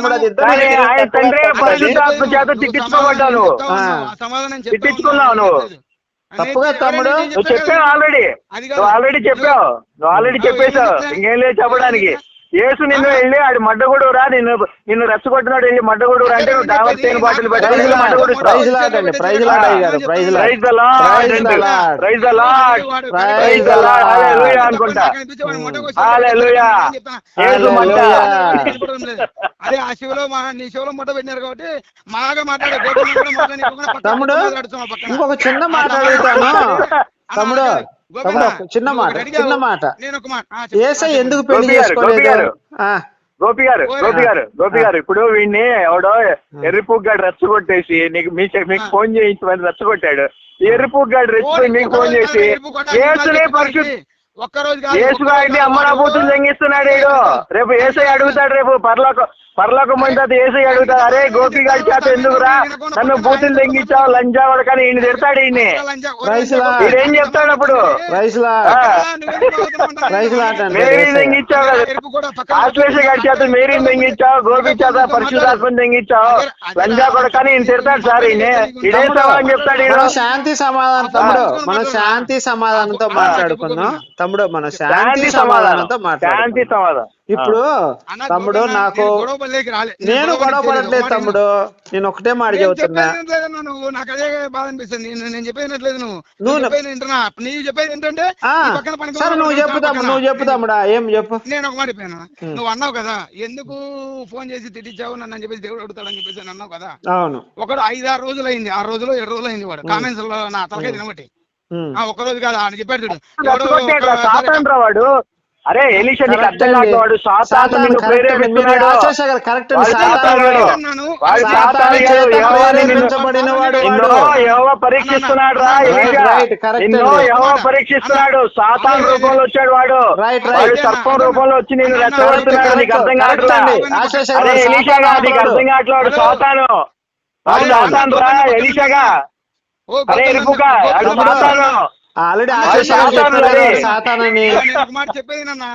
తమ్ముడు అది సమాధానం తిట్టించుకున్నావు నువ్వు. తప్పుగా తమ్ముడు. నువ్వు చెప్పావు ఆల్రెడీ. నువ్వు ఆల్రెడీ చెప్పావు. నువ్వు ఆల్రెడీ చెప్పేశావు. ఇంకేం లేదు చెప్పడానికి. యేసు నిన్ను వెళ్ళి ఆడి మడ్డగొడు రా నిన్ను నిన్ను రెచ్చగొట్టినాడు వెళ్ళి మడ్డగొడు రా అంటే నువ్వు డావర్ తేని bottle praise praise lord praise praise lord. Praise. Praise. Hallelujah అనుకుంటా. హల్లెలూయా. అదే ఆ శివలో మా నీ శివలో ముట్ట పెట్టినారు కాబట్టి మాగా మాట్లాడే. తమ్ముడు. ఇంకొక చిన్న మాట ఆ అడుగుతాను. అన్న, తమ్ముడు చిన్న మాట. చిన్న మాట నేను ఒక మాట ఆ, చెప్పు. ఏసై ఆ, ఎందుకు. పెళ్ళి గోపి గారు, గోపి చేసుకోలేదు గోపి గారు గోపి. గారు గోపి గారు ఇప్పుడు వీడిని ఎవడో ఎర్రిపుగ్గాడు రెచ్చగొట్టేసి నీకు మీ మీకు. ఫోన్ చేయించమని రెచ్చగొట్టాడు ఎర్రిపుగ్గాడు రెచ్చిపోయి మీకు ఫోన్ చేసి యేసునే పరిశుద్ధ ఒక్క రోజు కాదు, యేసు ఒక్క రోజు గారిని కాదు. అమ్మనాభూతులు తెంగిస్తున్నాడు వీడు రేపు ఏసై అడుగుతాడు రేపు పరలోక పరలోక మంది ఏసై అడుగుతాడు. అరే గోపి గారి చేత ఎందుకురా? నన్ను బూతులు తెంగించావు లంజావాడు కానీ ఈయన తిడతాడు Lord. వీడేం చెప్తాడు అప్పుడు? మేరీ తెంగించావు కదా. ఆశ్లేష గారి చేత మేరీని తెంగించావు గోపి చేత పరిశుధాత్మని తెంగించావు లంజా కొడకని ఈయన తిడతాడు సార్ ఈయన. ఇదే సవాల్ చెప్తాడు ఈయన. శాంతి సమాధానం తమ్ముడు మనం శాంతి సమాధానంతో మాట్లాడుకుందాం. తమ్ముడు మనం శాంతి సమాధానంతో శాంతి సమాధానం. ఇప్పుడు తమ్ముడు నాకు నేను గొడవ పడట్లేదు తమ్ముడు. నేను ఒకటే మాట చెబుతున్నా. నువ్వు నాకు అదే బాధ అనిపిస్తుంది. నేను నేను చెప్పేది నువ్వు. నువ్వు చెప్పేది ఏంటంటే సరే నువ్వు పోతున్నావు, చెప్పు నా తమ్ముడు పక్కన. నువ్వు చెప్పు తమ్ముడా ఏం చెప్పు? నేను ఒక మాట చెప్పాను? నువ్వు అన్నావు కదా ఎందుకు ఫోన్ చేసి తిట్టించావు నన్ను అని చెప్పేసి దేవుడు అడుగుతాడని చెప్పేసి అని అన్నావు కదా? అవును. ఒకడు ఐదు ఆరు రోజులు అయింది ఆరు రోజులు ఏడు రోజులు అయింది వాడు కామెంట్స్లో నా తలకాయ తినబట్టి. రోజు కాదు అని చెప్పాడు చూడు. ఒక- వాడు. అరే ఎలీషా నీకు అర్థం. కాదు సాతాను నిన్ను ప్రేరేపిస్తున్నాడు. కరెక్ట్ పరీక్షిస్తున్నాడు రా నిన్ను పరీక్షిస్తున్నాడు? సాతాన్ రూపంలో వచ్చాడు వాడు. సర్పం రూపంలో వచ్చి నేను రెచ్చగొడుతున్నాడు నీకు అర్థం correct కావట్లా అండి. ఆశీష అరే గారు ఎలీషా నీకు వాడు. అర్థం కావట్లేదు సాతాను. సాతాను రా ఎలీషాగా మాట చెప్పేది నాన్న.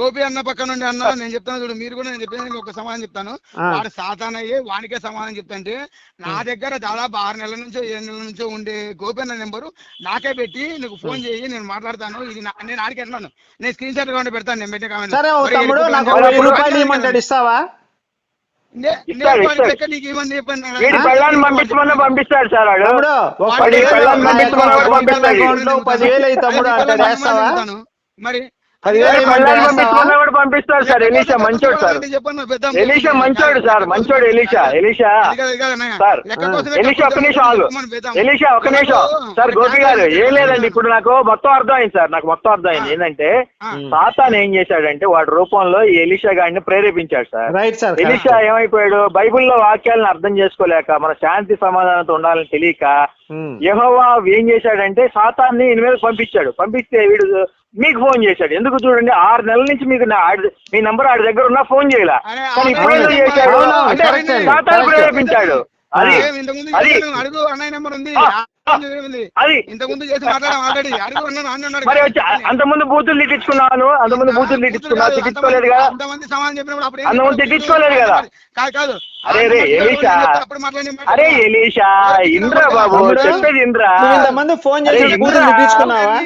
గోపి అన్న పక్క నుండి అన్న నేను చెప్తాను చూడు మీరు కూడా నేను చెప్పేది ఒక సమాధానం చెప్తాను. వాడు సాతాన్ అయ్యి వానికే సమాధానం చెప్తాంటే నా దగ్గర దాదాపు ఆరు నెలల నుంచో ఏడు నెలల నుంచో ఉండే గోపి అన్న నెంబరు నాకే పెట్టి నీకు ఫోన్ చేయి నేను మాట్లాడతాను. ఇది నేను ఆడికి అంటున్నాను నేను స్క్రీన్ షాట్ కావాలి పెడతాను నేను పెట్టే ఇవ్వమంటాడు ఇస్తావా? వాడి పెళ్ళాన్ని పంపించమన్నా పంపిస్తాడు సార్ వాడు పదివేలు పంపిస్తాడు. తమ్ముడు అంటాడు వేస్తావా అడుగుతాను. మరి కూడా పంపిస్తాడు సార్ ఎలీషా మంచోడు సార్. ఎలీషా మంచోడు సార్ మంచోడు ఎలీషా ఎలీషా. సార్ ఎలీషా ఒక్క నిమిషం ఆగు. ఎలీషా ఒక్క నిమిషం. సార్ గోపి గారు ఏం లేదండి ఇప్పుడు నాకు మొత్తం అర్థమైంది సార్ నాకు మొత్తం అర్థమైంది. ఏంటంటే. సాతాన్ ఏం చేశాడంటే వాడి రూపంలో ఈ ఎలీషా గారిని ప్రేరేపించాడు సార్. రైట్ సార్ ఎలీషా ఏమైపోయాడు? బైబిల్లో వాక్యాలను అర్థం చేసుకోలేక మన శాంతి సమాధానంతో ఉండాలని తెలియక. యెహోవా ఏం చేశాడంటే సాతాన్ని ఈయన మీద పంపించాడు. పంపిస్తే వీడు మీకు ఫోన్ చేశాడు. ఎందుకు చూడండి ఆరు నెలల నుంచి మీకు నా ఆడి- మీ నంబర్ ఆడి దగ్గర ఉన్నా ఫోన్ చేయలే. కానీ ఇప్పుడు చేశాడు? అంటే. ప్రేరేపించాడు. అది అది. అడుగు అన్నయ్య నెంబర్ ఉంది. అది. ఇంతకుముందు చేసి మాట్లాడాం ఆల్రెడీ. అడుగు అన్న నాన్న ఉన్నాడు మరి వచ్చి అంతకుముందు బూతులు తిట్టించుకున్నాను. అంతకుముందు బూతులు తిట్టించుకున్నా తిట్టించుకోలేదు కదా. అంతమంది సమాధానం చెప్పినప్పుడు అప్పుడు? తిట్టించుకోలేదు కదా. కాదు కాదు. అరే రే ఎలీషా. అరే ఎలీషా ఇంద్రా బాబు చెప్పేది ఇంద్రా. ఇంతమంది ఫోన్ చేసి ఇంద్రా. తెప్పించుకున్నావా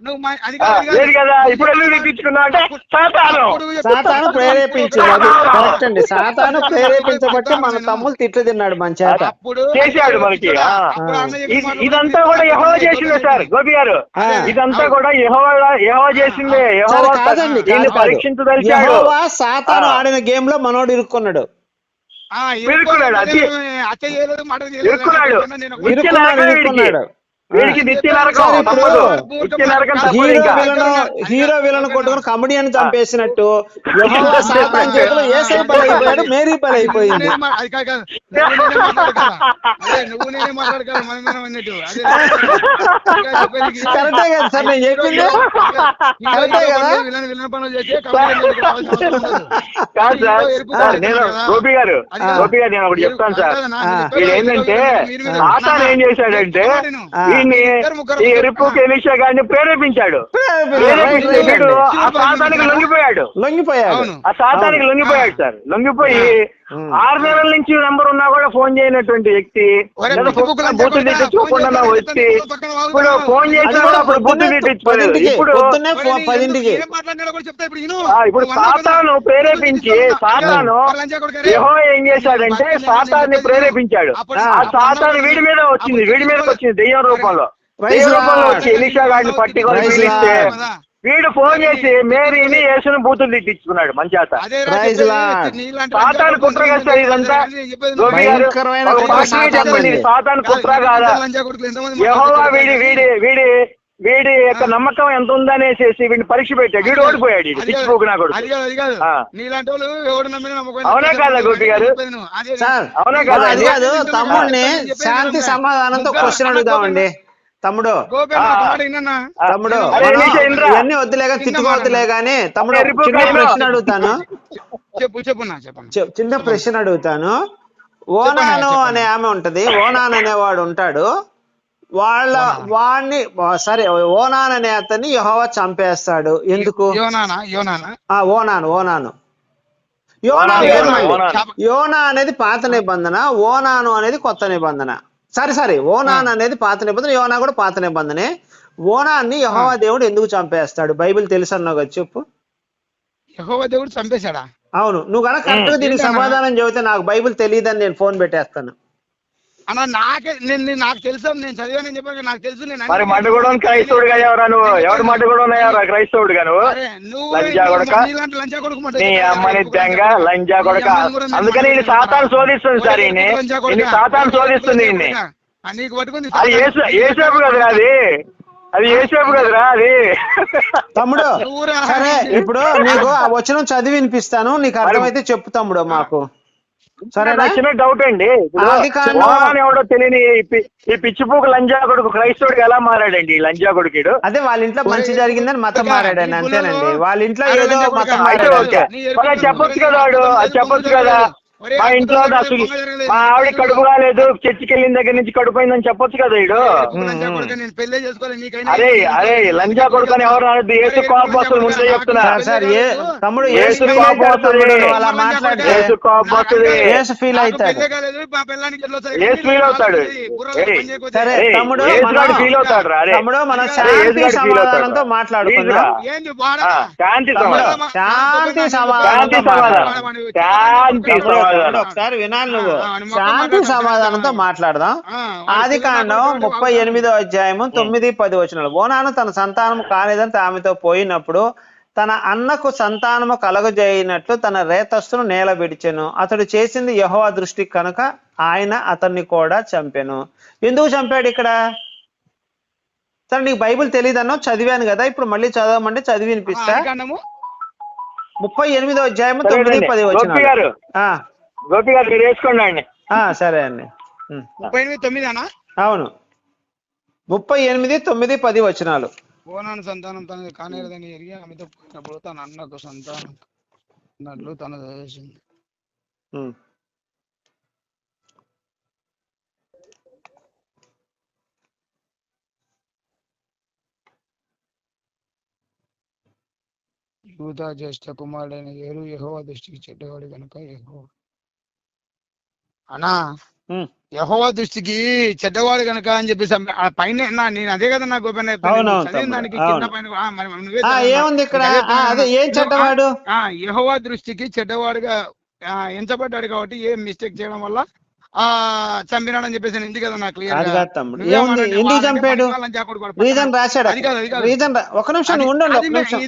నువ్వు అది కాదు, ఇప్పుడు సాతాను. ప్రేరేపించింది అది కరెక్ట్ అండి. సాతాను ప్రేరేపించబట్టి మన తమ్ముళ్ళు తిట్లు తిన్నాడు మన చేత. అప్పుడు చేశాడు మనకి. ఇదంతా కూడా యహోవ చేసిందే సార్ గోపి గారు. ఇదంతా కూడా యహోవ యహోవ చేసిందే. యహోవ కాదండి. పరీక్షించదలిచాడు యెహోవా సాతాను. ఆడిన గేమ్లో మనోడు ఇరుక్కున్నాడు. ఆ, ఇరుక్కున్నాడు, ఇరుక్కున్నాడు. నిత్య ఇరుక్కున్నాడు నరకం వీడికి. ఇరుక్కున్నాడు వీడికి నిత్య నరకం సరే, ఇప్పుడు తప్పదు నిత్య నరకం తప్పదు హీరో విలను హీరో విలను కొట్టుకుని కమెడియన్ చంపేసినట్టు యెహోవా సాతాను చేతిలో బలైపోయాడు మేరీ బలైపోయింది. నువ్వు నేనే మనం మనం అన్నట్టు చెప్పేది ఇది. కరెక్టే కదా సార్ నేను చెప్పింది కరెక్టే కదా? విలన్ విలన్ పనులు. కాదు సార్ నేను. గోపి గారు. గోపి గారు నేను ఒకటి చెప్తాను సార్ ఏంటంటే సాతాన్ ఏం చేశాడంటే. వీడిని ఈ ఎరుపుకి ఎలిషా గారిని ప్రేరేపించాడు. వీడు. ఆ సాతానికి లొంగిపోయాడు. లొంగిపోయాడు. అవును. ఆ సాతానికి లొంగిపోయాడు సార్. లొంగిపోయి. ఆరు నెలల నుంచి నంబర్ ఉన్నా కూడా ఫోన్ చేయనటువంటి వ్యక్తి లేదా ఫోన్ వచ్చి. ఇప్పుడు ఫోన్ చేసినా కూడా అప్పుడు తిట్టించుకోలేదు పదింటికి ఇప్పుడు ఇప్పుడు సాతాను ప్రేరేపించి సాతాను. యెహోవా ఏం చేశాడంటే సాతాన్ని ప్రేరేపించాడు. ఆ సాతాను వీడి మీద వచ్చింది వీడి మీదకి వచ్చింది. దెయ్యం రూపంలో Lord. రూపంలో వచ్చి ఎలిషా గారిని పట్టుకొని పిలిస్తే. వీడు ఫోన్ చేసి మేరీని యేసుని బూతులు తిట్టించుకున్నాడు. మంచాత. నీలాంటి సాతాను కుట్ర కదా ఇదంతా. సాతాను కుట్ర. కాదు, యెహోవా? వీడి వీడి వీడి వీడి యొక్క నమ్మకం ఎంత ఉందనేసేసి వీడిని పరీక్ష పెట్టాడు వీడు ఓడిపోయాడు పిచ్చి కాదు, పోకు నా కొడుకు అది కాదు, అది కాదు. ఆ. నీలాంటి వాళ్ళు ఎవడు నమ్మినా నమ్మకం అవునా కాదా గోపి గారు? అవునా కదా అది? కాదు తమ్ముడిని శాంతి? సమాధానంతో క్వశ్చన్ అడుగుదామండి తమ్ముడు? తమ్ముడు. ఇవన్నీ వద్దులేగా తిట్టుకోవద్దులే గానీ తమ్ముడు చిన్న. ప్రశ్న అడుగుతాను చెప్పు చిన్న ప్రశ్న అడుగుతాను ఓనాను. అనే ఆమె ఉంటది ఓనాన్ అనేవాడు ఉంటాడు వాళ్ళ వాడిని సరే ఓనాన్ అనే అతన్ని యెహోవా చంపేస్తాడు. ఎందుకు? యోనానా? యోనానా? ఆ ఓనాను ఓనాను. యోనా. యోనా అనేది పాత నిబంధన ఓనాను అనేది కొత్త నిబంధన. సరే సరే ఓనాన్ అనేది పాత నిబంధన యోనా కూడా పాత నిబంధనే. ఓనాన్ని యెహోవా దేవుడు ఎందుకు చంపేస్తాడు? బైబిల్ తెలుసు అన్నావు కదా చెప్పు. యెహోవా దేవుడు చంపేశాడా? అవును. నువ్వు కనుక కరెక్ట్గా దీనికి? సమాధానం చెబితే నాకు బైబిల్ తెలియదని నేను ఫోన్ పెట్టేస్తాను. అన్న నాకే నేను నేను- నాకు తెలుసు నేను చదివానని చెప్పాను నాకు తెలుసు నేను మరి అన్ని- మడ్డగూడెం క్రైస్తవుడుగా ఎవరా నువ్వు? ఎవడు మడ్డగూడెం అయ్యారా క్రైస్తవుడుగా నువ్వు? అరే, నువ్వు లంజా కొడక. నీ. అమ్మని దెంగ లంజా కొడక కూడా నేను అందుకని ఈయన. సాతాను శోధిస్తుంది సార్ ఈయన. ఈయన సాతాను శోధిస్తుంది ఈయన్ని. అది ఏసు ఏసేపు కదరా అది. అది ఏసేపు కదరా అది. తమ్ముడు. సరే ఇప్పుడు నీకు ఆ వచనం చదివి వినిపిస్తాను. నీకు అర్థమైతే చెప్పు తమ్ముడు మాకు. నాకు చిన్న డౌట్ అండి. ఎవడో తెలియని ఈ పి- ఈ పిచ్చిపోకు లంజా కొడుకు క్రైస్తవుడికి ఎలా మారాడండి ఈ లంజా కొడుకుడు? అదే వాళ్ళ ఇంట్లో మంచి జరిగిందని మతం మారాడని అంతేనండి. వాళ్ళ ఇంట్లో ఏదో మతం చెప్పొచ్చు కదా వాడు. అది చెప్పొచ్చు కదా. మా ఇంట్లో అసలు మా ఆవిడ కడుపు కాలేదు చర్చికి వెళ్ళిన దగ్గర నుంచి కడుపు అయిందని చెప్పొచ్చు కదా వీడు నీకైనా అరే అరే లంజా కొడుకు అని ఎవరు అనొద్దు ఏసు కోపం వస్తుంది ముందే చెప్తున్నా సార్ సార్ ఏ తమ్ముడు ఏసు ఫీల్ కోపం అవుతాడు వస్తుంది. అలా ఏసు కోపం వస్తుంది యేసు ఫీల్ అవుతాడు ఏసు ఫీల్ అవుతాడు ఏయ్, సరే తమ్ముడు ఫీల్ అవుతాడు రా అరే తమ్ముడు మనం శాంతి సమాధానంతో. మాట్లాడుకుందాం శాంతి సమాధానం శాంతి సమాధానం. శాంతి సమాధానం సమాధానం. ఒకసారి వినాలి నువ్వు. శాంతి. సమాధానంతో మాట్లాడదాం. ఆది కాండం ముప్పై ఎనిమిదో అధ్యాయము తొమ్మిది పది వచనాలు. ఓనాను తన సంతానం కానిదని ఆమెతో పోయినప్పుడు తన అన్నకు సంతానము కలగజేయనట్లు తన రేతస్సును నేల విడిచెను. అతడు చేసింది యెహోవా దృష్టికి కనుక ఆయన అతన్ని కూడా చంపెను. ఎందుకు చంపాడు ఇక్కడ? సరే నీకు బైబిల్ తెలియదన్నావు చదివాను కదా ఇప్పుడు మళ్ళీ చదవమంటే చదివి వినిపిస్తా. ఆదికాండము ముప్పై ఎనిమిదో అధ్యాయము తొమ్మిది. పది ఆ, గోపి గారు మీరు వేసుకోండి అండి. ఆ, సరే అండి. ముప్పై ఎనిమిది తొమ్మిది అన్న అవును. ముప్పై ఎనిమిది తొమ్మిది పది వచనాలు ఓనాను సంతానం తనది కానేరదని ఎరిగి ఆమెతో పోయినప్పుడు తన అన్నకు సంతానం అన్నట్లు తన చేసింది ఉం. యూదా జ్యేష్ఠ కుమారుడైన ఏరు యెహోవా దృష్టికి చెడ్డవాడు కనుక యెహోవా. అన్నా ఉం. యెహోవా దృష్టికి చెడ్డవాడు కనుక అని చెప్పేసి ఆ పైన నేను అదే కదా నా తమ్ముడు, దానికి. ఏముంది ఇక్కడ అదే. ఏం చెడ్డవాడు ఆ యెహోవా దృష్టికి చెడ్డవాడుగా ఆ, ఎంచబడ్డాడు కాబట్టి ఏం మిస్టేక్ చేయడం వల్ల చంపినాడని చెప్పేసి నేను ఇంది కదా నాకు ఎందుకు చంపాడు? రీజన్ రాశాడు? అది కాదు, అది కాదు. రీజన్ ఒక నిమిషం ఉండండి ఒక నిమిషం.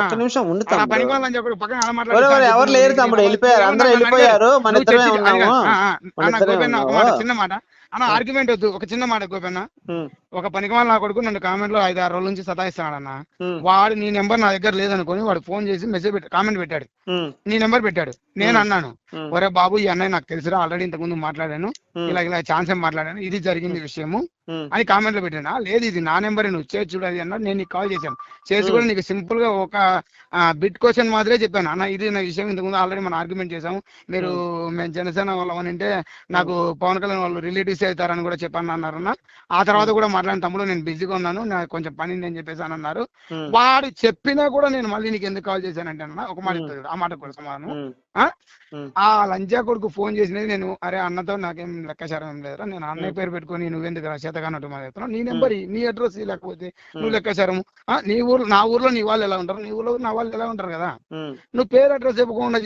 ఒక్క నిమిషం ఉండు పని వాళ్ళని చెప్పి పక్కన ఎవరు లేరు తమ్ముడు? వెళ్ళిపోయారు. అందరూ వెళ్ళిపోయారు. మన ఇద్దరమే ఉన్నాము. ఒక చిన్న మాట. అన్న ఆర్గ్యుమెంట్ వద్దు. ఒక చిన్న మాట గోపన్న. ఒక పనికిమాల నా కొడుకు నన్ను కామెంట్లో ఐదు ఆరు రోజుల నుంచి సతాయిస్తున్నాడు అన్న వాడు నీ నెంబర్ నా దగ్గర లేదనుకొని వాడు ఫోన్ చేసి మెసేజ్ పెట్టి కామెంట్ పెట్టాడు. నీ నెంబర్ పెట్టాడు. నేను. అన్నాను. ఒరే బాబు ఈ అన్నయ్య నాకు తెలుసురా ఆల్రెడీ ఇంతకు ముందు మాట్లాడాను ఇలా ఇలా ఛాన్స్ ఏం మాట్లాడాను. ఇది జరిగింది విషయము. అని కామెంట్లో పెట్టాను లేదు ఇది నా నెంబర్ నువ్వు చేసి చూడదు అన్నా నేను నీకు కాల్ చేశాను. చేసి Hmm. కూడా నీకు సింపుల్గా ఒక బిట్ క్వశ్చన్ మాత్రమే చెప్పాను. అన్న ఇది నా విషయం ఇంతకు ముందు ఆల్రెడీ మనం ఆర్గ్యుమెంట్ చేసాము మీరు మేము జనసేన వాళ్ళం అని అంటే నాకు పవన్ కళ్యాణ్ వాళ్ళు రిలేటివ్స్ అవుతారని కూడా చెప్పాను అన్నారన్న ఆ తర్వాత కూడా మాట్లాడిన తమ్ముడు నేను బిజీగా ఉన్నాను నాకు కొంచెం పని ఉంది అని చెప్పేసి అని అన్నారు. వాడు చెప్పినా కూడా నేను మళ్ళీ నీకు ఎందుకు కాల్ చేశానంటే అన్న ఒక మాట Hmm. ఆ మాట కూడా సమాధానం. ఆ? లంజా కొడుకు ఫోన్ చేసినది నేను అరే అన్నతో నాకేం లెక్కచారం ఏం లేదురా నేను అన్నయ్య పేరు పెట్టుకొని నువ్వెందుకు చేతగానట్టు మాట్లాడుతున్నావు? నీ నెంబర్ నీ అడ్రస్ లేకపోతే నువ్వు లెక్కచారము. నీ ఊరు నా ఊర్లో నీ వాళ్ళు ఎలా ఉంటారు? నీ ఊర్లో నా వాళ్ళు ఎలా ఉంటారు కదా. నువ్వు పేరు అడ్రస్ చెప్పకుండా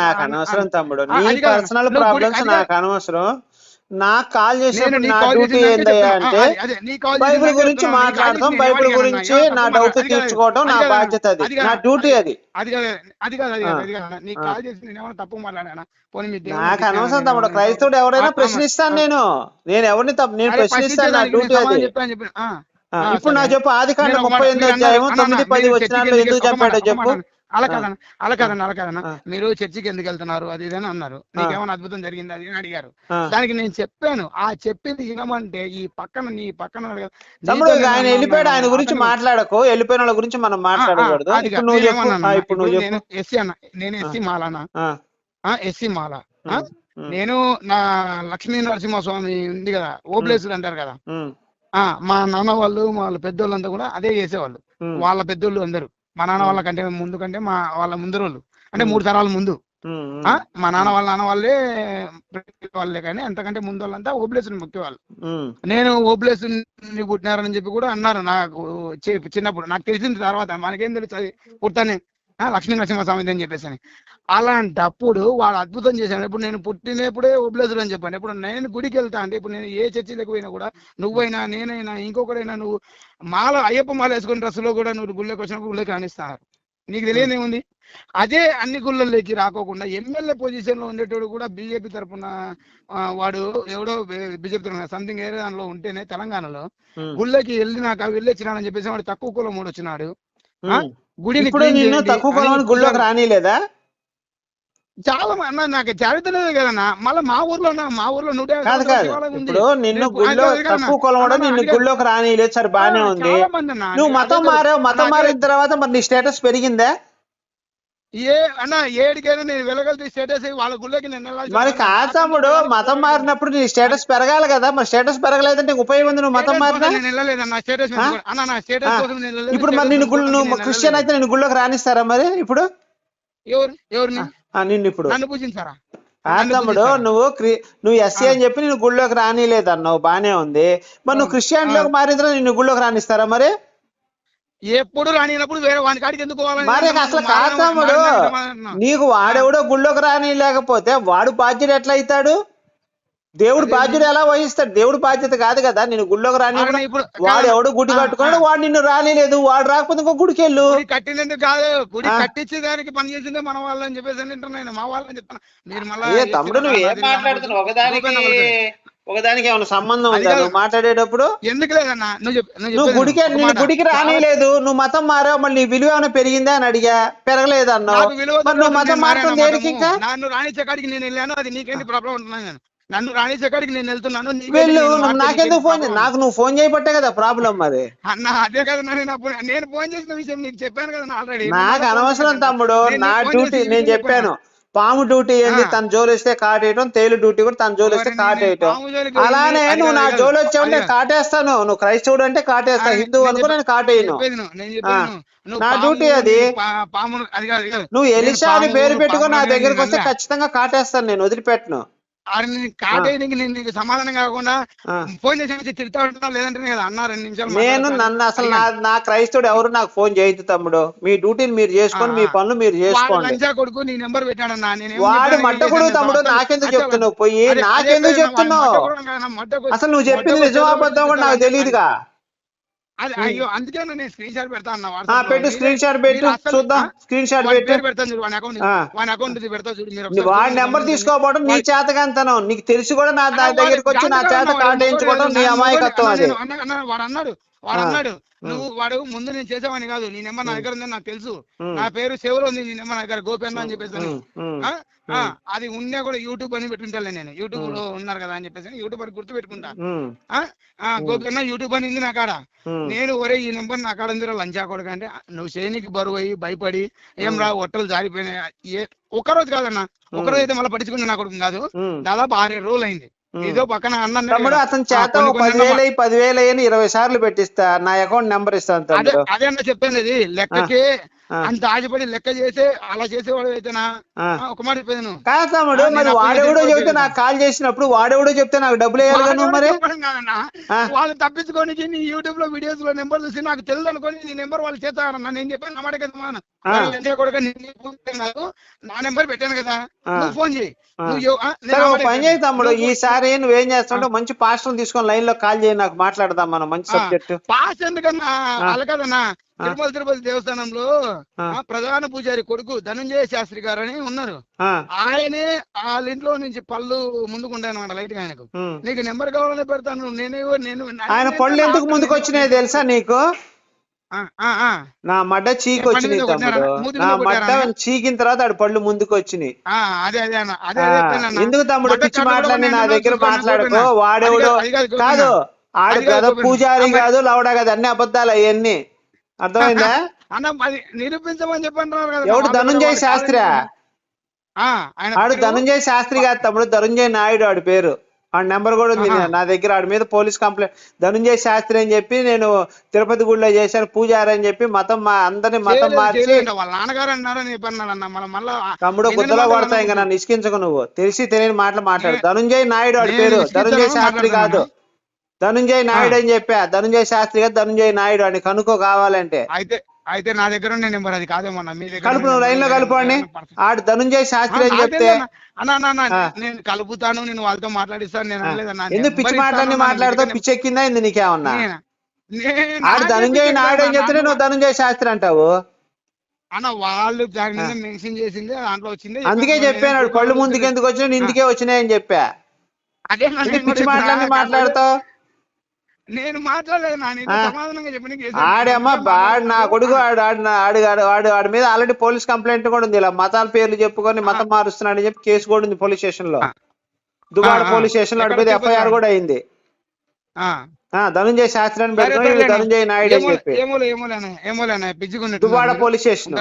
నాకు అనవసరం తమ్ముడు. Personal problems. నాకు అనవసరం. నాకు కాల్ చేసినప్పుడు నీ డ్యూటీ ఏందయ్యా. అంటే బైబిల్ గురించి మాట్లాడతాం బైబిల్ గురించి. నా డౌట్. తీర్చుకోవటం నా. బాధ్యత అది. నా డ్యూటీ అది అది కాదు అది కాదు అది ఆ. కాదు అది కాదు నీ ఆ. కాల్ చేసి నేను ఏమైనా తప్పు మాట్లాడానా పోనీ మీ దేవుడిని నాకు? అనవసరం తమ్ముడు క్రైస్తవుడు ఎవరైనా ప్రశ్నిస్తాను. నేను నేను ఎవరిని తప్పు నేను ప్రశ్నిస్తాను నా డ్యూటీ అది ఇప్పుడు నా. చెప్పు ఆది కాండ ముప్పై ఎనిమిది అధ్యాయము అన్నారు, తొమ్మిది పది వచ్చినాల్లో ఎందుకు చెప్పాడో? చెప్పు అలా. కాదన్న అలా కాదన్న అలా కాదన్న. మీరు చర్చికి ఎందుకు వెళ్తున్నారు? అది ఇదని అన్నారు. నీకేమైనా అద్భుతం జరిగింది? అది అని అడిగారు. దానికి నేను చెప్పాను. ఆ చెప్పింది వినమంటే ఈ పక్కన నీ పక్కన తమ్ముడు ఆయన వెళ్ళిపోయాడు. ఆయన గురించి మాట్లాడకు. వెళ్ళిపోయిన వాళ్ళ గురించి మనం మాట్లాడకూడదు. ఇప్పుడు నేను ఎస్సీ అన్న. నేను ఎస్సీ మాలనా ఎస్సీ మాల. నేను నా లక్ష్మీ నరసింహస్వామి ఉంది కదా? ఓబ్లేసుడు అంటారు కదా? మా నాన్న వాళ్ళు వాళ్ళ పెద్దోళ్ళంతా కూడా అదే చేసేవాళ్ళు. వాళ్ళ పెద్దోళ్ళు అందరూ. మా నాన్న. వాళ్ళ కంటే ముందు కంటే మా వాళ్ళ ముందు వాళ్ళు అంటే. మూడు తరాల ముందు. మా నాన్న వాళ్ళ నాన్న వాళ్ళే వాళ్ళే కానీ అంతకంటే ముందు వాళ్ళంతా ఓబ్లేసుని ముఖ్య వాళ్ళు నేను ఓబ్లేసుని పుట్టినారని చెప్పి కూడా అన్నారు నాకు చిన్నప్పుడు. నాకు తెలిసిన తర్వాత మనకేం తెలుసు అది పుట్టానే లక్ష్మీ నరసింహస్వామి అని చెప్పేసి అని అలాంటప్పుడు వాడు అద్భుతం చేశాడు. ఇప్పుడు నేను పుట్టినప్పుడే ఓబ్లేసుడు అని చెప్పాను. ఇప్పుడు నేను గుడికి వెళ్తా అంటే ఇప్పుడు నేను ఏ చర్చిలకు పోయినా కూడా నువ్వైనా నేనైనా ఇంకొకడైనా నువ్వు మాల అయ్యప్ప మాల వేసుకుని డ్రెస్సులో కూడా నువ్వు గుళ్ళకి వచ్చినప్పుడు గుళ్ళకి రాణిస్తున్నారు నీకు తెలియని ఉంది అదే అన్ని గుళ్ళల్లోకి రాకోకుండా ఎమ్మెల్యే పొజిషన్లో ఉండేటోడు కూడా బీజేపీ తరఫున వాడు ఎవడో బీజేపీ సంథింగ్ ఏరే దానిలో ఉంటేనే తెలంగాణలో గుళ్ళకి వెళ్ళినాక వెళ్ళొచ్చినాడని చెప్పేసి వాడు తక్కువ కులం మూడు వచ్చినాడు. ఆ? ఉమ్. గుడిని ఇప్పుడు నిన్ను తక్కువ కొలవని గుళ్ళోకి రానిలేదా చాలా అన్న నాకు చరిత్రలేదు కదన్నా మళ్ళీ మా ఊర్లో మా ఊర్లో నూట కాదు కాదు. ఇప్పుడు నిన్ను గుళ్ళో. తక్కువ కొలవడం నిన్ను. గుళ్ళోకి రానిలేదు సరే బానే ఉంది. నువ్వు మతం. మారావు మతం మారిన తర్వాత మరి నీ స్టేటస్ పెరిగిందా ఏ అన్న ఏడికైనా నేను వెళ్ళగలితే స్టేటస్ వాళ్ళ గుళ్ళకి నేను వెళ్ళాల్సిన మరి కాదు తమ్ముడు మతం మారినప్పుడు నీ స్టేటస్ పెరగాలి కదా. మరి స్టేటస్ పెరగలేదంటే నీకు ఉపయోగం ఉంది నువ్వు మతం మారినా? నేను స్టేటస్. అన్న నా స్టేటస్. కోసం నేను వెళ్ళలేదు, ఇప్పుడు మరి నిన్ను గుళ్ళు నువ్వు నేను క్రిస్టియన్. అయితే నిన్ను గుళ్ళోకి రానిస్తారా మరి ఇప్పుడు? ఎవరు? ఎవరిని నిన్ను? ఇప్పుడు. నన్ను పూజించారా? తమ్ముడు? నువ్వు నువ్వు ఎస్సీ అని చెప్పి నేను గుళ్ళోకి రానిలేదు అన్నావు బానే ఉంది. మరి నువ్వు. క్రిస్టియానిలోకి తర్వాత నిన్ను గుళ్ళోకి రానిస్తారా మరి? ఎప్పుడు రానినప్పుడు వేరే వాని కాడికి ఎందుకు మరి నేను అసలు కాదు తమ్ముడు. నీకు వాడెవడో గుళ్ళోకి రాని లేకపోతే వాడు బాధ్యుడు ఎట్లా అవుతాడు దేవుడు అదే బాధ్యుడు ఎలా వహిస్తాడు? దేవుడు బాధ్యత కాదు కదా. నేను గుళ్ళోకి రాని వాడు ఎవడు గుడి కట్టుకున్నాడు. వాడు నిన్ను రానిలేదు. వాడు రాకపోతే ఇంకో గుడికి వెళ్ళు. కట్టినందుకు కాదు. గుడి. కట్టించే దానికి పని చేసిందే మన వాళ్ళని చెప్పేసి అని అంటున్నాను మా వాళ్ళని చెప్తాను మీరు మళ్ళా ఏ తమ్ముడు నువ్వు ఏం మాట్లాడుతున్నావు? ఒకదానికి. ఒకదానికి ఏమైనా సంబంధం ఉందా. నువ్వు మాట్లాడేటప్పుడు ఎందుకు లేదన్నా నువ్వు చెప్పు నువ్వు గుడికి. గుడికి రానిలేదు నువ్వు మతం మారావు మళ్ళీ నీ విలువ ఏమైనా పెరిగిందా అని అడిగా. పెరగలేదు అన్నావు మరి నువ్వు మతం మారుతుంది దేనికి ఇంకా. నన్ను రాణించే కాడికి నేను వెళ్ళాను అది నీకేంటి ప్రాబ్లం ఉంటున్నాను నేను? నన్ను రాణించే కాడికి నేను వెళ్తున్నాను వెళ్ళు. నాకెందుకు ఫోన్? నాకు నువ్వు ఫోన్ చేయబట్టే కదా ప్రాబ్లం మరి. అన్న అదే కదా నేను ఫోన్ చేసిన విషయం నీకు చెప్పాను కదా ఆల్రెడీ నాకు అనవసరం తమ్ముడు. నా డ్యూటీ నేను చెప్పాను. పాము డ్యూటీ ఏంది. తన జోలిస్తే కాటేయటం తేలు డ్యూటీ కూడా తన జోలిస్తే కాటేయటం. అలానే నువ్వు నా జోలు వచ్చావు నేను కాటేస్తాను. నువ్వు క్రైస్తవుడు అంటే కాటేస్తా. అది హిందూ నేను అనుకో నేను కాటేయను. నా డ్యూటీ అది. నువ్వు ఎలిషా అని పేరు పెట్టుకొని నా దగ్గరకు వస్తే ఖచ్చితంగా కాటేస్తాను నేను వదిలిపెట్టను. కాటేయడానికి నేను నీకు సమాధానం కాకుండా. ఫోన్ చేసి తిడతా లేదంటే కదా అన్న రెండు నిమిషాలు నేను మాట్లాడతాను. నన్ను అసలు నా. నా క్రైస్తవుడు ఎవరు నాకు ఫోన్ చేయొద్దు తమ్ముడు. మీ డ్యూటీని మీరు చేసుకోండి ఆ, మీ. పనులు మీరు చేసుకోండి. లంచా కొడుకు నీ నెంబర్ నేను వాడు మట్టకుడు తమ్ముడు నాకెందుకు చెప్తున్నావు? పోయి నాకెందుకు చెప్తున్నావు? అసలు నువ్వు చెప్పింది నిజం అబద్ధం కూడా నాకు తెలియదుగా అది అయ్యో అందుకే నేను స్క్రీన్ షాట్ పెడతా అన్న లో. పెట్టు స్క్రీన్ షాట్ పెట్టు చూద్దాం? స్క్రీన్ షాట్ పెట్టు పెడతాను చూడు వాని అకౌంట్. వాని అకౌంట్ పెడతా చూడు మీరు వాడి. నెంబర్ తీసుకోకపోవడం నీ చేతకంతనం నీకు తెలిసి కూడా నా దగ్గరికి వచ్చి నా చేత కాటేయించుకోవడం నీ అమాయకత్వం అది వాడు అన్నాడు వాడు. అన్నాడు నువ్వు వాడు ముందు నేను చేసేవాడిని కాదు నీ నెంబర్ నా దగ్గర ఉందని నాకు తెలుసు. నా పేరు సేవలో ఉంది నీ నెంబర్ నా దగ్గర గోపన్న అని చెప్పేసి అది ఉన్నా కూడా యూట్యూబ్ అని పెట్టుంటాను నేను యూట్యూబ్లో ఉన్నారు కదా అని చెప్పేసి యూట్యూబ్ అని గుర్తు పెట్టుకుంటా? ఆ, గోపన్న యూట్యూబ్ అని ఉంది నా కాడ. నేను ఒరే ఈ నెంబర్ నా కాడ ఉంది లంచా కొడుకు అంటే నువ్వు చేయనికి బరువు అయ్యి భయపడి ఏం రా ఒట్టలు జారిపోయినాయి ఏ ఒక్కరోజు కాదన్న ఒక్కరోజు అయితే మళ్ళీ పట్టించుకున్న నా కొడుకు కాదు. దాదాపు ఆరేడు రోజులు అయింది. ఏదో పక్కన అన్న అన్నాడు తమ్ముడు అతని చేత పదివేలు అయ్యి పదివేలు అయ్యి ఇరవై సార్లు పెట్టిస్తా. నా అకౌంట్ నెంబర్ ఇస్తాను అదే అన్న చెప్పాను ఇది. లెక్కకి. అంత ఆశపడి లెక్క చేసే అలా చేసేవాడు అయితేనా? ఒక మాట చెప్పేది కాదు తమ్ముడు మరి వాడెవడో కదా. నాకు కాల్ చేసినప్పుడు వాడెవడో చెప్తే నాకు డబ్బులు వేయాలి మరి. వాళ్ళు తప్పించుకొని నీ యూట్యూబ్లో వీడియోస్లో నెంబర్ చూసి నాకు తెలియదు అనుకొని నీ నెంబర్ వాళ్ళు చేస్తారన్న. నేను చెప్పాను నా మాట కదా కాదు నా నెంబర్ పెట్టాను కదా. నువ్వు ఫోన్ చేయి. పని. చేయి తమ్ముడు. ఈసారి నువ్వేం చేస్తావు మంచి పాస్టర్ తీసుకొని లైన్లో కాల్ చేయి నాకు మాట్లాడదాం మనం మంచి. సబ్జెక్ట్ పాస్ ఎందుకన్నా. అలా కదన్నా. తిరుమల తిరుపతి దేవస్థానంలో ప్రధాన పూజారి కొడుకు ధనంజయ శాస్త్రి గారు అని ఉన్నారు ఆయనే వాళ్ళ ఇంట్లో నుంచి పళ్ళు ముందుకు అనమాట లైట్గా ఆయనకు. నీకు నెంబర్ కావాలని పెడతాను. నేనే నేను ఆయన పళ్ళు ఎందుకు ముందుకు వచ్చినాయి తెలుసా నీకు. నా మడ్డ చీకి వచ్చినాయి తమ్ముడు. నా మడ్డ? చీకిన తర్వాత ఆడు పళ్ళు ముందుకు వచ్చినాయి. ఎందుకు తమ్ముడు పిచ్చి మాట్లాడి నా దగ్గర మాట్లాడుకో. వాడెవడు? కాదు, ఆడు కాదు. పూజారి కాదు లవడా కాదు అన్ని అబద్ధాలు అవన్నీ అర్థమైందా అన్న అది నిరూపించమని చెప్పంటున్నారు కదా ఎవడు ధనుంజయ శాస్త్రి ఆడు ధనుంజయ శాస్త్రి కాదు తమ్ముడు ధనుంజయ నాయుడు ఆడి పేరు ఆ నెంబర్ కూడా ఉంది. నా దగ్గర ఆడి మీద పోలీస్ కంప్లైంట్ ధనుంజయ శాస్త్రి అని చెప్పి నేను తిరుపతి గుడిలో చేశాను పూజారి అని చెప్పి మతం మా అందరిని మతం మార్చి. వాళ్ళ నాన్నగారు అన్నారని చెప్పన్నాడు అన్న మళ్ళీ మళ్ళా తమ్ముడు గుద్దలో కొడతా ఇంకా? నన్ను ఇసుకించకు నువ్వు తెలిసి తెలియని మాటలు మాట్లాడు ధనుంజయ నాయుడు ఆడి పేరు ధనుంజయ శాస్త్రి కాదు. ధనుంజయ నాయుడు అని చెప్పా. ధనుంజయ శాస్త్రి కాదు ధనుంజయ నాయుడు అని కనుక్కో కావాలంటే. అయితే అయితే నా దగ్గర ఉండే నెంబర్ అది కాదేమో అన్న. మీ దగ్గర కలుపు నువ్వు లైన్లో పర్సన్. ఆడు ధనుంజయ శాస్త్రి అని చెప్తే. నేను కలుపుతాను నేను వాళ్ళతో మాట్లాడిస్తాను నేను అనలేదన్న ఎందుకు పిచ్చి మాటలన్నీ మాట్లాడుతావు? పిచ్చి ఎక్కిందా ఇంది నీకేమన్నా? ఆడు ధనుంజయ నాయుడు అని చెప్తే నువ్వు ధనుంజయ శాస్త్రి అంటావు? అన్న వాళ్ళు దాని మీద మెన్షన్ చేసింది దాంట్లో వచ్చింది అందుకే చెప్పాను పళ్ళు ముందుకు ఎందుకు వచ్చినా ఇందుకే వచ్చినాయని చెప్పా. అదే పిచ్చి చెప్పినా. మాట్లాడతావు? నేను మాట్లాడలేదు. సమాధానంగా చెప్పి ఆడేమ్మ ఆడు నా కొడుకు ఆడు ఆడు ఆడు ఆడు ఆడు మీద ఆల్రెడీ పోలీస్ కంప్లైంట్ కూడా ఉంది ఇలా మతాల పేర్లు చెప్పుకొని మతం మారుస్తున్నాడు అని చెప్పి కేసు కూడా ఉంది పోలీస్ స్టేషన్లో ఆ. పోలీస్ స్టేషన్లో ఆడి మీద ఎఫ్ఐఆర్? కూడా అయింది. ఆ. ఆ ధనుంజయ శాస్త్రి అని పెట్టుకుని. ధనుంజయ నాయుడు అని చెప్పి. ఏమోలే ఏమోలేనా ఏమోలేనా పిచ్చుకున్నట్టు దుబాడ పోలీస్ స్టేషన్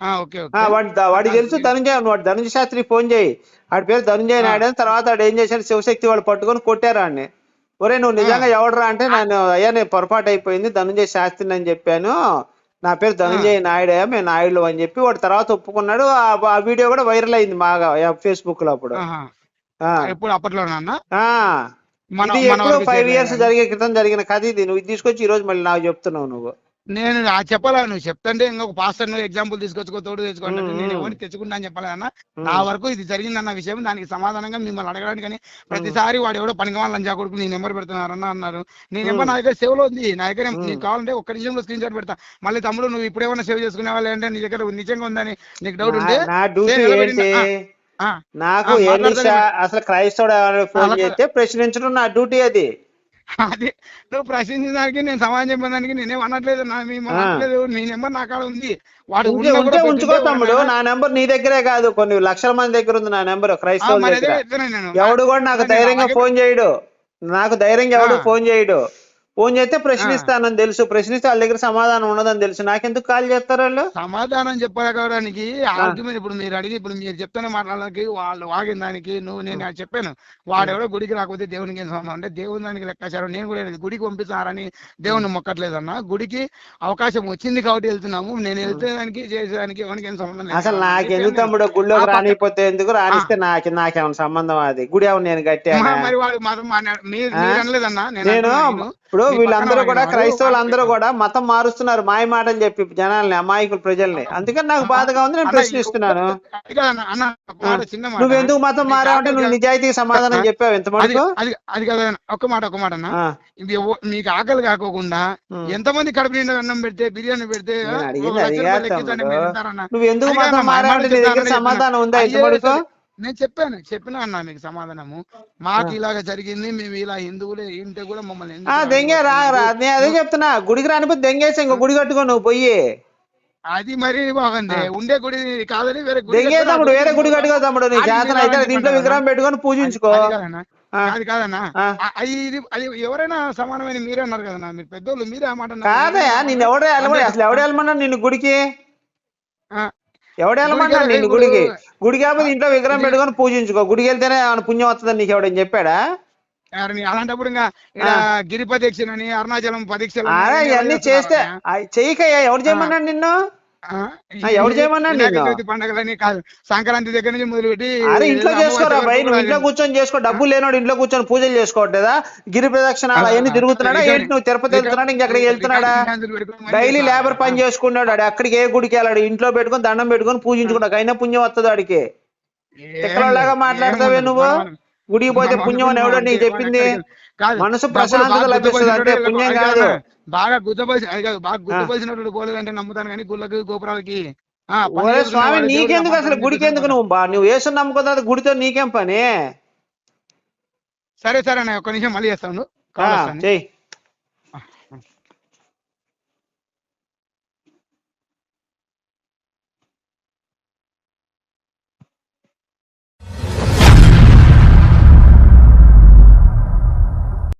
ఓకే ఆ, ఓకే. వాడి తెలుసు ధనుంజయ వాడు ధనుంజయ శాస్త్రి ఫోన్ చేయి. ఆడి పేరు ధనుంజయ. నాయుడు అని తర్వాత ఆడు ఏం చేశాడు శివశక్తి వాళ్ళు పట్టుకొని కొట్టారు ఆడిని. ఒరే నువ్వు నిజంగా ఎవడరా అంటే నేను అయ్యా నేను పొరపాటు అయిపోయింది ధనుంజయ శాస్త్రిని అని చెప్పాను. నా పేరు ధనుంజయ నాయుడు అయ్యా మేము నాయుడు అని చెప్పి వాడు తర్వాత ఒప్పుకున్నాడు. ఆ- వీడియో కూడా వైరల్ అయింది బాగా ఫేస్బుక్లో అప్పుడు. ఇది ఎప్పుడు ఫైవ్ ఇయర్స్. జరిగే క్రితం జరిగిన కథ ఇది. నువ్వు తీసుకొచ్చి ఈ రోజు మళ్ళీ నాకు చెప్తున్నావు నువ్వు. నేను చెప్పాలా నువ్వు చెప్తుంటే ఇంకొక పాస్టర్ ఎగ్జాంపుల్ తీసుకొచ్చుకో తోడు తెచ్చుకుంటే ఉమ్, నేను. ఎవరిని తెచ్చుకుంటా అని చెప్పాలి అన్న ఉమ్. నా వరకు ఇది జరిగిందన్న విషయం దానికి సమాధానంగా మిమ్మల్ని అడగడానికి కానీ ప్రతిసారి వాడు ఎవడో పనికి వాళ్ళని జాకొడుకు నీ నెంబర్ పెడుతున్నారన్న అన్నారు నీ నెంబర్ నా దగ్గర సేవ్లో ఉంది నా దగ్గర. నీకు కావాలంటే ఒక్క నిమిషంలో స్క్రీన్ షాట్ పెడతా మళ్ళీ తమ్ముడు నువ్వు ఇప్పుడు ఏమైనా సేవ్ చేసుకునే వాళ్ళు అంటే నీ దగ్గర నిజంగా ఉందని నీకు డౌట్ ఉంటే నాకు. అసలు క్రైస్తవుడు ఫోన్. చేస్తే ప్రశ్నించడం నా డ్యూటీ అది అది నువ్వు ప్రశ్నించిన దానికి నేను సమాధానం చెప్పిన దానికి నేనేం అనట్లేదు నా మీ. అనట్లేదు నీ నెంబర్ నా కాడ ఉంది. వాడు ఉంటే ఉంచుకో తమ్ముడు. నా నెంబర్ నీ దగ్గరే కాదు కొన్ని లక్షల మంది దగ్గర ఉంది నా నెంబర్ నేను. ఎవడు కూడా నాకు ధైర్యంగా ఫోన్ చేయడు. నాకు ధైర్యంగా ఎవడు. ఫోన్ చేయడు. ఫోన్ చేస్తే ప్రశ్నిస్తానని తెలుసు. ప్రశ్నిస్తే వాళ్ళ దగ్గర సమాధానం ఉండదని తెలుసు. నాకెందుకు కాల్ చేస్తారు వాళ్ళు? సమాధానం చెప్పడానికి ఆర్గ్యుమెంట్ ఇప్పుడు మీరు అడిగి ఇప్పుడు మీరు చెప్తూనే మాట్లాడడానికి వాళ్ళు వాగిన దానికి నువ్వు నేను చెప్పాను. వాడెవడో గుడికి రాకపోతే దేవునికి ఏం సంబంధం అంటే దేవుని దానికి లెక్కాచారం. నేను కూడా. గుడికి పంపిస్తారని దేవుని మొక్కట్లేదన్న. గుడికి అవకాశం వచ్చింది కాబట్టి వెళ్తున్నాము. నేను వెళ్తే దానికి చేసేదానికి ఎవరికి ఏం సంబంధం లేదు. అసలు నాకెందుకు. తమ్ముడు? పక్క- రానిపోతే ఎందుకు? రానిస్తే నాకు నాకేమైనా సంబంధం అది? గుడి ఏమన్నా నేను కట్టాను? మరి వాడు మాత్రం మీరు అనలేదన్నా? నేను. ఇప్పుడు వీళ్ళందరూ కూడా క్రైస్తవులు అందరూ కూడా మతం మారుస్తున్నారు మాయ మాటలు చెప్పి జనాల్ని అమాయకులు ప్రజల్ని అందుకని నాకు బాధగా ఉంది నేను ప్రశ్నిస్తున్నాను ఒక మాట, మాట. నువ్వు ఎందుకు మతం మారావంటే నువ్వు నిజాయితీకి సమాధానం చెప్పావు ఎంత అది అది కదా ఒక్క మాట ఒక మాట అన్న ఇది మీకు ఆకలి కాకోకుండా. ఎంతమంది కడుపు నిండా అన్నం పెడితే బిర్యానీ పెడితే ఒక. నువ్వు ఎందుకు మతం మారావంటే సమాధానం ఉందా ఎంత. నేను చెప్పాను చెప్పినా అన్న మీకు సమాధానము. మాకు ఇలాగ జరిగింది మేము ఇలా హిందువులే ఇంటే కూడా మమ్మల్ని దెంగే రా రా నేను అదే చెప్తున్నా గుడికి రానిపోతే దెంగేసి ఇంకో గుడి కట్టుకో నువ్వు పోయి. అది మరి బాగుంది. ఉండే గుడి కాదని వేరే గుడి తమ్ముడు వేరే గుడి కట్టుకో తమ్ముడు. నీ చేతన అయితే దీంట్లో విగ్రహం పెట్టుకొని పూజించుకో. అది కాదన్నా. అది ఇది అది ఎవరైనా సమానమైన మీరే అన్నారు కదన్నా మీరు పెద్దోళ్ళు మీరే మాట. కాదయా నిన్ను ఎవడే అసలు ఎవడు వెళ్ళమన్నాడు నిన్ను గుడికి? ఎవడు వెళ్ళమన్నాడు నిన్ను? గుడికి. గుడికి? కాకపోతే ఇంట్లో విగ్రహం పెట్టుకొని పూజించుకో. గుడికి వెళ్తేనే పుణ్యం వస్తుందని నీకు ఎవడని చెప్పాడా? అలాంటప్పుడు ఇంకా గిరి ప్రదక్షిణని అరుణాచలం ప్రదక్షిణ అరే ఇవన్నీ చేస్తే ఆ, చెయ్యకయ్యా. ఎవడు చేయమన్నాడు నిన్ను? ఆ, ఎవడు చేయమన్నాడు? పండుగలని కాదు సంక్రాంతి దగ్గర నుంచి మొదలుపెట్టి అరే ఇంట్లో చేసుకోరా భయ్ నువ్వు ఇంట్లో కూర్చొని చేసుకో డబ్బులు లేనోడు ఇంట్లో కూర్చొని పూజలు చేసుకోవట్లేదా? గిరి ప్రదక్షిణాలు అవన్నీ తిరుగుతున్నాడా? ఏంటి నువ్వు తిరుపతి వెళ్తున్నాడు? ఇంకెక్కడికి వెళ్తున్నాడా? డైలీ లేబర్ పని చేసుకున్నాడు ఆడు. అక్కడికి ఏ గుడికి వెళ్ళాడు? ఇంట్లో పెట్టుకొని దండం పెట్టుకొని పూజించుకున్నాడు అయినా పుణ్యం వస్తుంది వాడికి ఎక్కడలాగా మాట్లాడతావే నువ్వు? గుడికి పోతే పుణ్యం అని ఎవడో నీకు చెప్పింది? మనసు ప్రశాంతత లభిస్తుంది. అంతే పుణ్యం కాదు. బాగా అది కాదు బాగా గుద్దపలిసినట్టు పోలేదంటే నమ్ముతాను కానీ గుళ్ళకి గోపురాలకి స్వామి నీకెందుకు అసలు గుడికి ఎందుకు నువ్వు బా- నువ్వు వేసుని నమ్ముకున్న గుడితో నీకేం పని? సరే సరే అన్న ఒక్క నిమిషం మళ్ళీ చేస్తాను. చెయ్యి.